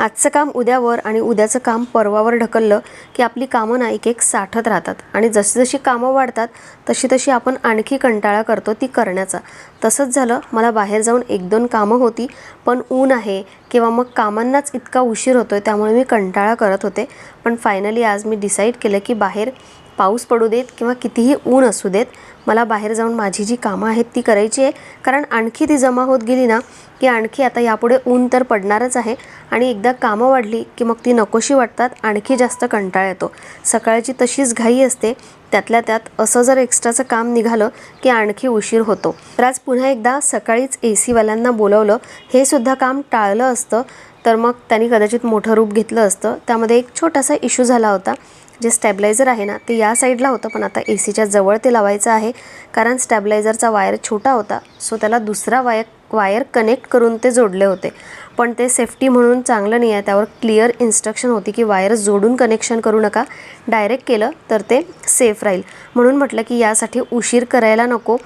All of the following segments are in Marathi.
आजचं काम उद्यावर आणि उद्याचं काम परवावर ढकललं की आपली कामं ना एक एक साठत राहतात. आणि जशी जशी कामं वाढतात तशी तशी आपण आणखी कंटाळा करतो ती करण्याचा. तसंच झालं मला बाहेर जाऊन एक दोन कामं होती पण ऊन आहे किंवा मग कामांनाच इतका उशीर होतो आहे त्यामुळे मी कंटाळा करत होते. पण फायनली आज मी डिसाईड केलं की बाहेर पाऊस पडू देत किंवा कितीही ऊन असू देत मला बाहेर जाऊन माझी जी कामं आहेत ती करायची आहे. कारण आणखी ती जमा होत गेली ना की आणखी आता यापुढे ऊन तर पडणारच आहे. आणि एकदा कामं वाढली की मग ती नकोशी वाटतात आणखी जास्त कंटाळा येतो. सकाळची तशीच घाई असते त्यातल्या त्यात असं जर एक्स्ट्राचं काम निघालं की आणखी उशीर होतो. तर आज पुन्हा एकदा सकाळीच ए सीवाल्यांना बोलवलं. हे सुद्धा काम टाळलं असतं तर मग त्यांनी कदाचित मोठं रूप घेतलं असतं. त्यामध्ये एक छोटासा इश्यू झाला होता. जे स्टॅबलायझर आहे ना ते या साईडला होतं पण आता ए सीच्या जवळ ते लावायचं आहे. कारण स्टॅबलायझरचा वायर छोटा होता सो त्याला दुसरा वायर वायर कनेक्ट करून ते जोडले होते. पण ते सेफ्टी म्हणून चांगलं नाही आहे. त्यावर क्लिअर इन्स्ट्रक्शन होती की वायर जोडून कनेक्शन करू नका. डायरेक्ट केलं तर ते सेफ राहील. म्हणून म्हटलं की यासाठी उशीर करायला नको.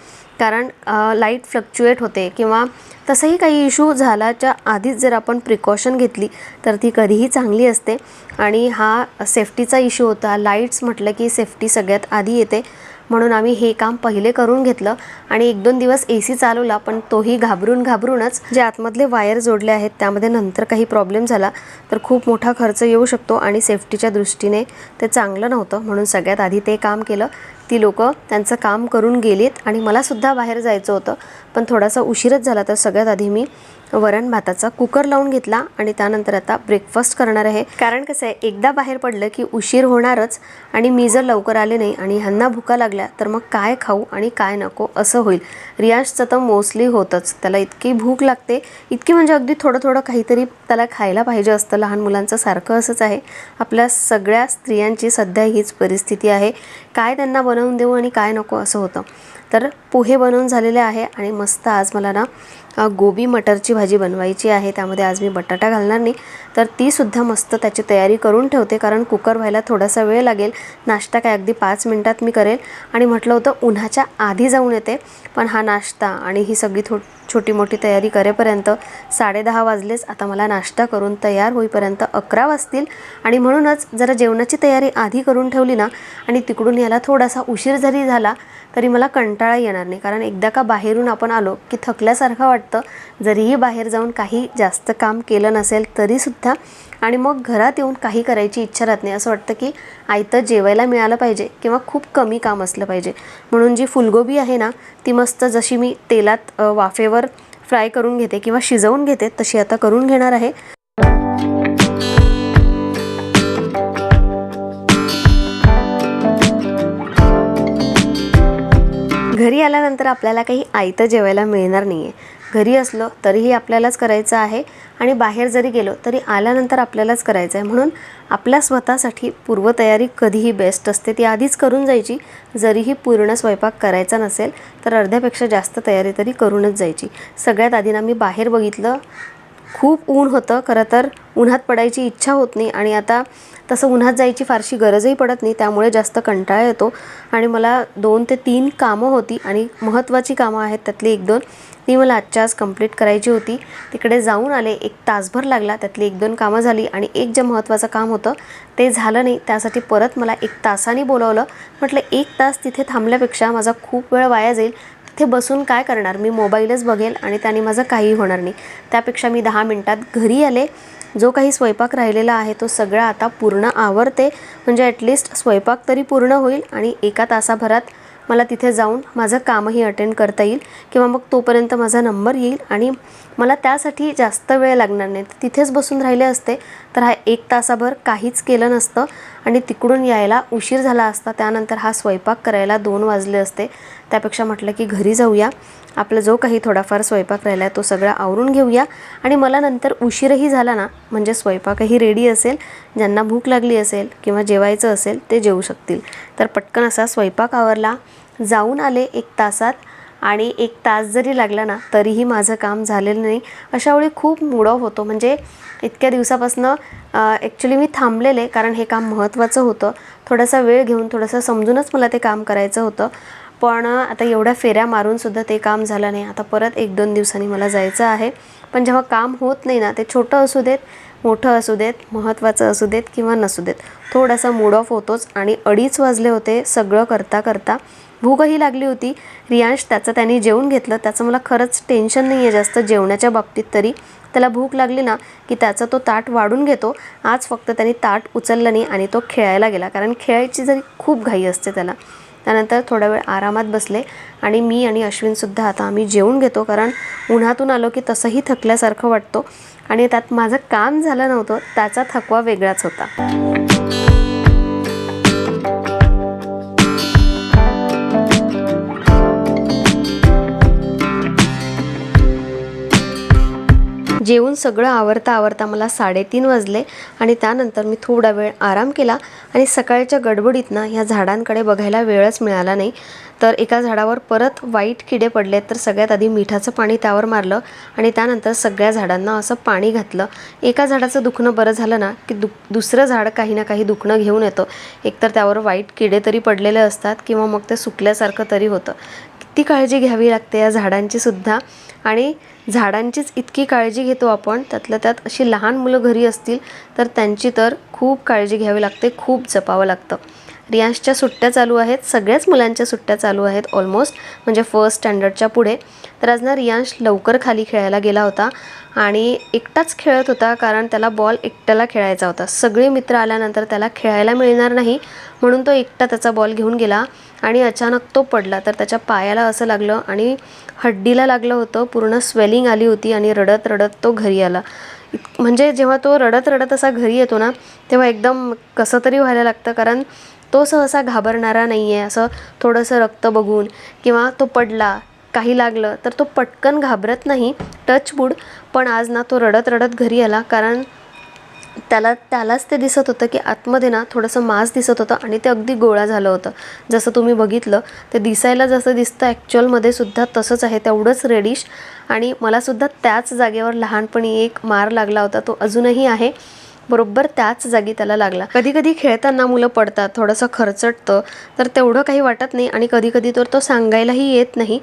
कारण लाइट फ्लक्च्युएट होते किंवा तसंही काही इश्यू झाल्याच्या आधीच जर आपण प्रिकॉशन घेतली तर ती कधीही चांगली असते. आणि हा सेफ्टीचा इश्यू होता. लाईट्स म्हटलं की सेफ्टी सगळ्यात आधी येते. म्हणून आम्ही हे काम पहिले करून घेतलं आणि एक दोन दिवस ए सी चालवला पण तोही घाबरून घाबरूनच. जे आतमधले वायर जोडले आहेत त्यामध्ये नंतर काही प्रॉब्लेम झाला तर खूप मोठा खर्च येऊ शकतो आणि सेफ्टीच्या दृष्टीने ते चांगलं नव्हतं. म्हणून सगळ्यात आधी ते काम केलं. ती लोक त्यांचं काम करून गेलीत आणि मलासुद्धा बाहेर जायचं होतं. पण थोडासा उशीरच झाला तर सगळ्यात आधी मी वरण भाताचा कुकर लावून घेतला आणि त्यानंतर आता ब्रेकफास्ट करणार आहे. कारण कसं आहे एकदा बाहेर पडलं की उशीर होणारच आणि मी जर लवकर आले नाही आणि ह्यांना भुका लागल्या तर मग काय खाऊ आणि काय नको असं होईल. रियाजचं तर मोस्टली होतंच. त्याला इतकी भूक लागते. इतकी म्हणजे अगदी थोडं थोडं काहीतरी त्याला खायला पाहिजे असतं. लहान मुलांचं सारखं असंच आहे. आपल्या सगळ्या स्त्रियांची सध्या हीच परिस्थिती आहे. काय त्यांना बनवून देऊ आणि काय नको असं होतं. तर पोहे बनवून झालेले आहे आणि मस्त आज मला ना गोबी मटरची भाजी बनवायची आहे. त्यामध्ये आज मी बटाटा घालणार नाही. तर तीसुद्धा मस्त त्याची तयारी करून ठेवते. कारण कुकर व्हायला थोडासा वेळ लागेल. नाश्ता काय अगदी पाच मिनटात मी करेल. आणि म्हटलं होतं उन्हाच्या आधी जाऊन येते. पण हा नाश्ता आणि ही सगळी थो छोटी मोठी तयारी करेपर्यंत साडेदहा वाजलेच. आता मला नाश्ता करून तयार होईपर्यंत अकरा वाजतील. आणि म्हणूनच जरा जेवणाची तयारी आधी करून ठेवली ना आणि तिकडून याला थोडासा उशीर जरी झाला तरी मला कंटाळा येणार नाही. कारण एकदा का बाहेरून आपण आलो की थकल्यासारखं वाटतं. जरीही बाहेर जाऊन काही जास्त काम केलं नसेल तरीसुद्धा. आणि मग घरात येऊन काही करायची इच्छा राहत नाही. असं वाटतं की आयतं जेवायला मिळालं पाहिजे किंवा खूप कमी काम असलं पाहिजे. म्हणून जी फुलगोबी आहे ना ती मस्त जशी मी तेलात वाफेवर फ्राय करून घेते किंवा शिजवून घेते तशी आता करून घेणार आहे. घरी आल्यानंतर आपल्याला काही आयतं जेवायला मिळणार नाही आहे घरी असलो तरीही आपल्यालाच करायचं आहे आणि बाहेर जरी गेलो तरी आल्यानंतर आपल्यालाच करायचं आहे. म्हणून आपल्या स्वतःसाठी पूर्वतयारी कधीही बेस्ट असते. ती आधीच करून जायची. जरीही पूर्ण स्वयंपाक करायचा नसेल तर अर्ध्यापेक्षा जास्त तयारी तरी करूनच जायची. सगळ्यात आधी ना मी बाहेर बघितलं. खूप ऊन होतं. खरं तर उन्हात पडायची इच्छा होत नाही आणि आता तसं उन्हात जायची फारशी गरजही पडत नाही. त्यामुळे जास्त कंटाळा येतो. आणि मला दोन ते तीन कामं होती आणि महत्त्वाची कामं आहेत त्यातली एक दोन. ती मला आजच्या आज कंप्लीट करायची होती. तिकडे जाऊन आले एक तासभर लागला त्यातली एक दोन कामं झाली आणि एक जे महत्त्वाचं काम होतं ते झालं नाही. त्यासाठी परत मला एक तासाने बोलावलं. म्हटलं एक तास तिथे थांबल्यापेक्षा माझा खूप वेळ वाया जाईल. तिथे बसून काय करणार? मी मोबाईलच बघेल आणि त्याने माझं काही होणार नाही. त्यापेक्षा मी दहा मिनटात घरी आले. जो काही स्वयंपाक राहिलेला आहे तो सगळा आता पूर्ण आवरते. म्हणजे ॲटलिस्ट स्वयंपाक तरी पूर्ण होईल आणि एका तासाभरात मला तिथे जाऊन माझं कामही अटेंड करता येईल किंवा मग तोपर्यंत माझा नंबर येईल आणि मला त्यासाठी जास्त वेळ लागणार नाही. तर तिथेच बसून राहिले असते तर हा एक तासाभर काहीच केलं नसतं आणि तिकडून यायला उशीर झाला असता. त्यानंतर हा स्वयंपाक करायला दोन वाजले असते. त्यापेक्षा म्हटलं की घरी जाऊया. आपला जो काही थोडाफार स्वयंपाक राहिला आहे तो सगळा आवरून घेऊया. आणि मला नंतर उशीरही झाला ना म्हणजे स्वयंपाकही रेडी असेल ज्यांना भूक लागली असेल किंवा जेवायचं असेल ते जेवू शकतील. तर पटकन असा स्वयंपाक आवरला. जाऊन आले एक तासात आणि एक तास जरी लागला ना तरीही माझं काम झालेलं नाही. अशा वेळी खूप मूड ऑफ होतो. म्हणजे इतक्या दिवसापासनं ॲक्च्युली मी थांबलेले कारण हे काम महत्त्वाचं होतं. थोडासा वेळ घेऊन थोडंसं समजूनच मला ते काम करायचं होतं. पण आता एवढ्या फेऱ्या मारूनसुद्धा ते काम झालं नाही. आता परत एक दोन दिवसांनी मला जायचं आहे. पण जेव्हा काम होत नाही ना ते छोटं असू देत मोठं असू देत महत्त्वाचं असू देत किंवा नसू देत थोडासा मूड ऑफ होतोच आणि अडीच वाजले होते सगळं करता करता. भूकही लागली होती. रियांश त्याचं त्यांनी जेवून घेतलं. त्याचं मला खरंच टेन्शन नाही आहे जास्त जेवणाच्या बाबतीत तरी. त्याला भूक लागली ना की त्याचा तो ताट वाढून घेतो. आज फक्त त्यांनी ताट उचललं नाही आणि तो खेळायला गेला. कारण खेळायची जरी खूप घाई असते त्याला. त्यानंतर थोडा वेळ आरामात बसले आणि मी आणि अश्विनसुद्धा आता आम्ही जेवून घेतो कारण उन्हातून आलो की तसंही थकल्यासारखं वाटतो आणि त्यात माझं काम झालं नव्हतं त्याचा थकवा वेगळाच होता. जेवून सगळं आवरता आवरता मला साडेतीन वाजले आणि त्यानंतर मी थोडा वेळ आराम केला आणि सकाळच्या गडबडीतनं ह्या झाडांकडे बघायला वेळच मिळाला नाही. तर एका झाडावर परत वाईट किडे पडले तर सगळ्यात आधी मिठाचं पाणी त्यावर मारलं आणि त्यानंतर सगळ्या झाडांना असं पाणी घातलं. एका झाडाचं दुखणं बरं झालं ना की दु दुसरं झाड काही ना काही दुखणं घेऊन येतं. एकतर त्यावर वाईट किडे तरी पडलेले असतात किंवा मग ते सुकल्यासारखं तरी होतं. किती काळजी घ्यावी लागते या झाडांचीसुद्धा आणि झाडांचीच इतकी काळजी घेतो आपण त्यातल्या त्यात अशी लहान मुलं घरी असतील तर त्यांची तर खूप काळजी घ्यावी लागते खूप जपावं लागतं. रियांशच्या सुट्ट्या चालू आहेत सगळ्याच मुलांच्या सुट्ट्या चालू आहेत ऑलमोस्ट म्हणजे फर्स्ट स्टँडर्डच्या पुढे. तर आज ना रियांश लवकर खाली खेळायला गेला होता आणि एकटाच खेळत होता कारण त्याला बॉल एकट्याला खेळायचा होता. सगळे मित्र आल्यानंतर त्याला खेळायला मिळणार नाही म्हणून तो एकटा त्याचा बॉल घेऊन गेला आणि अचानक तो पडला. तर त्याच्या पायाला असं लागलं आणि हड्डीला लागलं होतं पूर्ण स्वेलिंग आली होती आणि रडत रडत तो घरी आला. म्हणजे जेव्हा तो रडत रडत असा घरी येतो ना तेव्हा एकदम कसं तरी व्हायला लागतं कारण तो सहसा घाबरणारा नाही आहे असं थोडंसं रक्त बघून किंवा तो पडला काही लागलं तर तो पटकन घाबरत नाही. टचवूड पण आज ना तो रडत रडत घरी आला कारण त्याला त्यालाच ते दिसत होतं की आतमध्ये ना थोडंसं मांस दिसत होतं आणि ते अगदी गोळा झालं होतं. जसं तुम्ही बघितलं ते दिसायला जसं दिसतं ॲक्च्युअलमध्ये सुद्धा तसंच आहे तेवढंच रेडिश आणि मलासुद्धा त्याच जागेवर लहानपणी एक मार लागला होता तो अजूनही आहे. बरोबर त्याच जागी त्याला लागला. कधी कधी खेळताना मुलं पडतात थोडंसं खरचटतं तर तेवढं काही वाटत नाही आणि कधी कधी तर तो सांगायलाही येत नाही.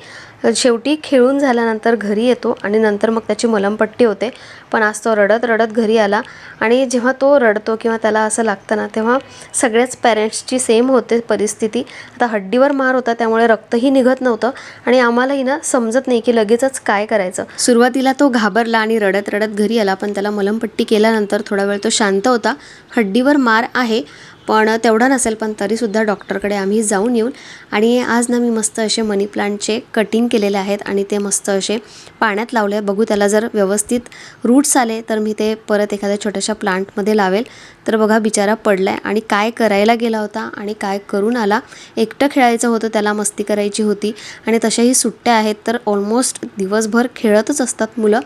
शेवटी खेळून झाल्यानंतर घरी येतो आणि नंतर मग त्याची मलमपट्टी होते. पण आज तो रडत रडत घरी आला आणि जेव्हा तो रडतो किंवा त्याला असं लागतं ना तेव्हा सगळ्याच पॅरेंट्सची सेम होते परिस्थिती. आता हड्डीवर मार होता त्यामुळे रक्तही निघत नव्हतं आणि आम्हालाही ना समजत नाही की लगेचच काय करायचं. सुरुवातीला तो घाबरला आणि रडत रडत घरी आला पण त्याला मलमपट्टी केल्यानंतर थोडा वेळ तो शांत होता. हड्डीवर मार आहे पण तेवढा नसेल पण तरीसुद्धा डॉक्टरकडे आम्ही जाऊन येऊन आणि आज ना मी मस्त असे मनी प्लांटचे कटिंग केलेले आहेत आणि ते मस्त असे पाण्यात लावले बघू त्याला जर व्यवस्थित रूट्स आले तर मी ते परत एखाद्या छोट्याशा प्लांटमध्ये लावेल. तर बघा बिचारा पडला आहे आणि काय करायला गेला होता आणि काय करून आला. एकटं खेळायचं होतं त्याला मस्ती करायची होती आणि तशाही सुट्ट्या आहेत. तर ऑलमोस्ट दिवसभर खेळतच असतात मुलं.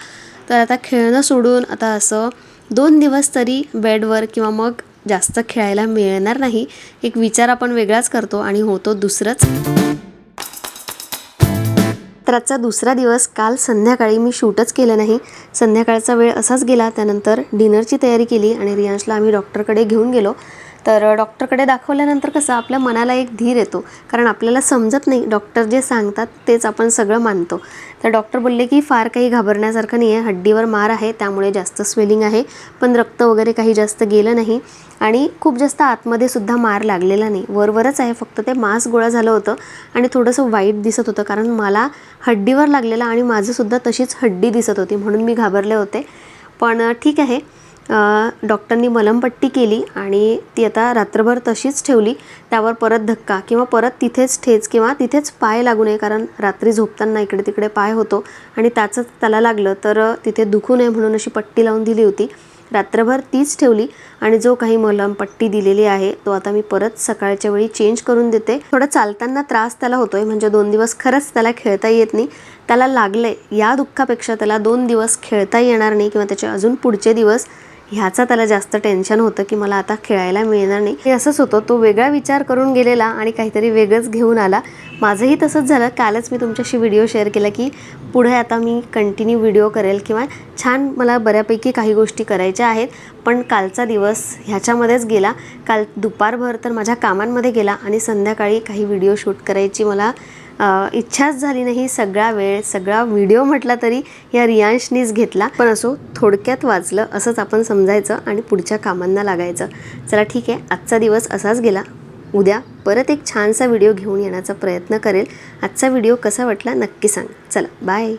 तर आता खेळणं सोडून आता असं दोन दिवस तरी बेडवर किंवा मग जास्त खेळायला मिळणार नाही. एक विचार आपण वेगळाच करतो आणि होतो दुसरंच. तर आजचा दुसरा दिवस काल संध्याकाळी मी शूटच केलं नाही. संध्याकाळचा वेळ असाच गेला त्यानंतर डिनरची तयारी केली आणि रियांशला आम्ही डॉक्टरकडे घेऊन गेलो. तर डॉक्टरकडे दाखवल्यानंतर कसं आपल्या मनाला एक धीर येतो. कारण आपल्याला समजत नाही डॉक्टर जे सांगतात तेच आपण सगळं मानतो. तर डॉक्टर बोलले की फार काही घाबरण्यासारखं नाही आहे हड्डीवर मार आहे त्यामुळे जास्त स्वेलिंग आहे. पण रक्त वगैरे काही जास्त गेलं नाही. आणि खूप जास्त आतमध्ये सुद्धा मार लागलेला नाही. वरवरच आहे फक्त ते. मांस गोळा झालं होतं आणि थोडंसं वाईट दिसत होतं. कारण मला हड्डीवर लागलेलं आणि माझंसुद्धा तशीच हड्डी दिसत होती. म्हणून मी घाबरले होते. पण ठीक आहे. डॉक्टरनी मलमपट्टी केली आणि ती आता रात्रभर तशीच ठेवली. त्यावर परत धक्का किंवा परत तिथेच ठेच किंवा तिथेच पाय लागू नये कारण रात्री झोपताना इकडे तिकडे पाय होतो आणि त्याचंच त्याला लागलं तर तिथे दुखू नये म्हणून अशी पट्टी लावून दिली होती. रात्रभर तीच ठेवली आणि जो काही मलमपट्टी दिलेली आहे तो आता मी परत सकाळच्या वेळी चेंज करून देते. थोडं चालताना त्रास त्याला होतोय म्हणजे दोन दिवस खरंच त्याला खेळता येत नाही. त्याला लागले या दुःखापेक्षा त्याला दोन दिवस खेळता येणार नाही किंवा त्याचे अजून पुढचे दिवस ह्याचा त्याला जास्त टेन्शन होतं की मला आता खेळायला मिळणार नाही. हे असंच होतं. तो वेगळा विचार करून गेलेला आणि काहीतरी वेगळंच घेऊन आला. माझंही तसंच झालं. कालच मी तुमच्याशी व्हिडिओ शेअर केला की पुढे आता मी कंटिन्यू व्हिडिओ करेल किंवा छान मला बऱ्यापैकी काही गोष्टी करायच्या आहेत. पण कालचा दिवस ह्याच्यामध्येच गेला. काल दुपारभर तर माझ्या कामांमध्ये गेला आणि संध्याकाळी काही व्हिडिओ शूट करायची मला इच्छाच झाली नाही सगळा वेळ सगळा व्हिडिओ म्हटला तरी या रियांशनीच घेतला. पण असो थोडक्यात वाचलं असंच आपण समजायचं आणि पुढच्या कामांना लागायचं. चला ठीक आहे आजचा दिवस असाच गेला. उद्या परत एक छानसा व्हिडिओ घेऊन येण्याचा प्रयत्न करेल. आजचा व्हिडिओ कसा वाटला नक्की सांग. चला बाय